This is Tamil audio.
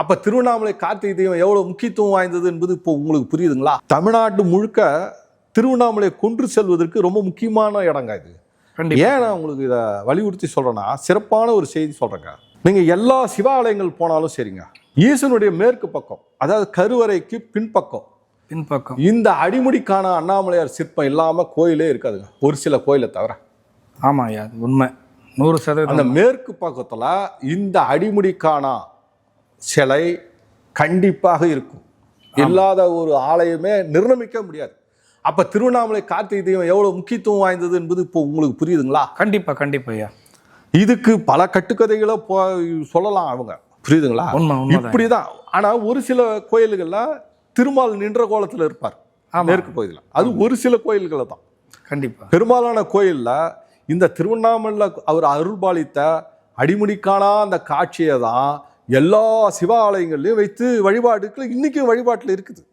அப்ப திருவண்ணாமலை கார்த்திகை தெய்வம் எவ்வளவு முக்கியத்துவம் வாய்ந்தது என்பது இப்போ உங்களுக்கு புரியுதுங்களா? தமிழ்நாடு முழுக்க திருவண்ணாமலை கொன்று செல்வதற்கு ரொம்ப முக்கியமான இடங்க இது. ஏன் நான் உங்களுக்கு இதை வலியுறுத்தி சொல்றேன்னா சிறப்பான ஒரு செய்தி சொல்றேங்க. நீங்க எல்லா சிவாலயங்கள் போனாலும் சரிங்க. ஈசனுடைய மேற்கு பக்கம் அதாவது கருவறைக்கு பின்பக்கம். பின்பக்கம். இந்த அடிமுடிக்கான அண்ணாமலையார் சிற்பம் இல்லாம கோயிலே இருக்காதுங்க. ஒரு சில கோயிலை தவிர. ஆமா ஐயா உண்மை. நூறு அந்த சதவீதம் மேற்கு பக்கத்துல இந்த அடிமுடிக்கான சிலை கண்டிப்பாக இருக்கும். இல்லாத ஒரு ஆலயமே நிர்ணயிக்க முடியாது. அப்ப திருவண்ணாமலை கார்த்திகை தெய்வம் எவ்வளவு முக்கியத்துவம் வாய்ந்தது என்பது இப்போ உங்களுக்கு புரியுதுங்களா? கண்டிப்பா கண்டிப்பா ஐயா. இதுக்கு பல கட்டுக்கதைகளை போ சொல்லலாம் அவங்க. புரியுதுங்களா? உண்மை உண்மைதான் இப்படிதான். ஆனா ஒரு சில கோயில்கள்ல திருமால் நின்ற கோலத்துல இருப்பார். மேற்கு கோயில்ல அது ஒரு சில கோயில்களை தான். கண்டிப்பா. பெரும்பாலான கோயில்ல இந்த திருவண்ணாமலையில் அவர் அருள்பாலித்த அடிமுடிக்கான அந்த காட்சியை தான் எல்லா சிவாலயங்கள்லையும் வைத்து வழிபாடுகள் இன்றைக்கும் வழிபாட்டில் இருக்குது.